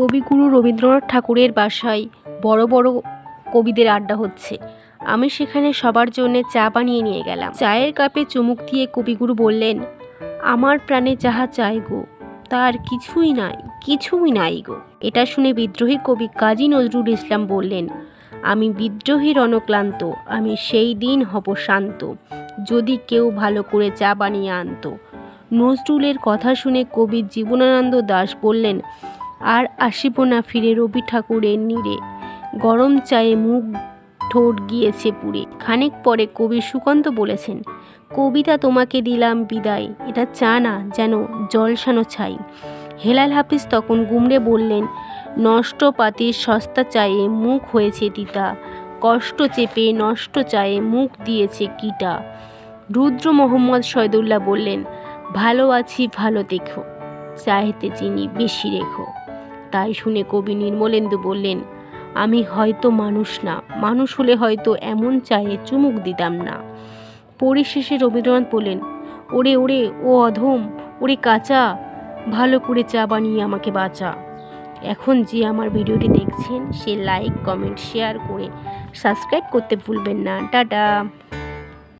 কবিগুরু রবীন্দ্রনাথ ঠাকুরের বাসায় বড় বড় কবিদের আড্ডা হচ্ছে। আমি সেখানে সবার জন্য চা বানিয়ে নিয়ে গেলাম। চায়ের কাপে চুমুক দিয়ে কবিগুরু বললেন, আমার প্রাণে যাহা চাই গো, তার কিছুই নাই কিছুই নাই গো। এটা শুনে বিদ্রোহী কবি কাজী নজরুল ইসলাম বললেন, আমি বিদ্রোহী রণক্লান্ত, আমি সেই দিন হব শান্ত, যদি কেউ ভালো করে চা বানিয়ে আনতো। নজরুলের কথা শুনে কবি জীবনানন্দ দাস বললেন আর আসিব না ফিরে রবি ঠাকুরের নীড়ে। গরম চায়ে মুখ ঠোঁট গিয়েছে পুড়ে। খানিক পরে কবি সুকান্ত বলেছেন, কবিতা তোমাকে দিলাম বিদায়, এটা চা না যেন জলসানো ছাই। হেলাল হাফিজ তখন গুমড়ে বললেন, নষ্ট পাতির সস্তা চায়ে মুখ হয়েছে তিতা, কষ্ট চেপে নষ্ট চায়ে মুখ দিয়েছে কিটা। রুদ্র মোহাম্মদ শহীদুল্লাহ বললেন, ভালো আছি, ভালো দেখো চাহেতে চিনি বেশি রেখো। তাই শুনে কবি নির্মলেন্দু বললেন, আমি হয়তো মানুষ না, মানুষ হলে হয়তো এমন চায়ে চুমুক দিতাম না। পরিশেষে রবীন্দ্রনাথ বললেন, ওরে ওরে, ও অধম, ওরে কাঁচা, ভালো করে চা বানিয়ে আমাকে বাঁচা। এখন যে আমার ভিডিওটি দেখছেন, সে লাইক কমেন্ট শেয়ার করে সাবস্ক্রাইব করতে ভুলবেন না। টাটা।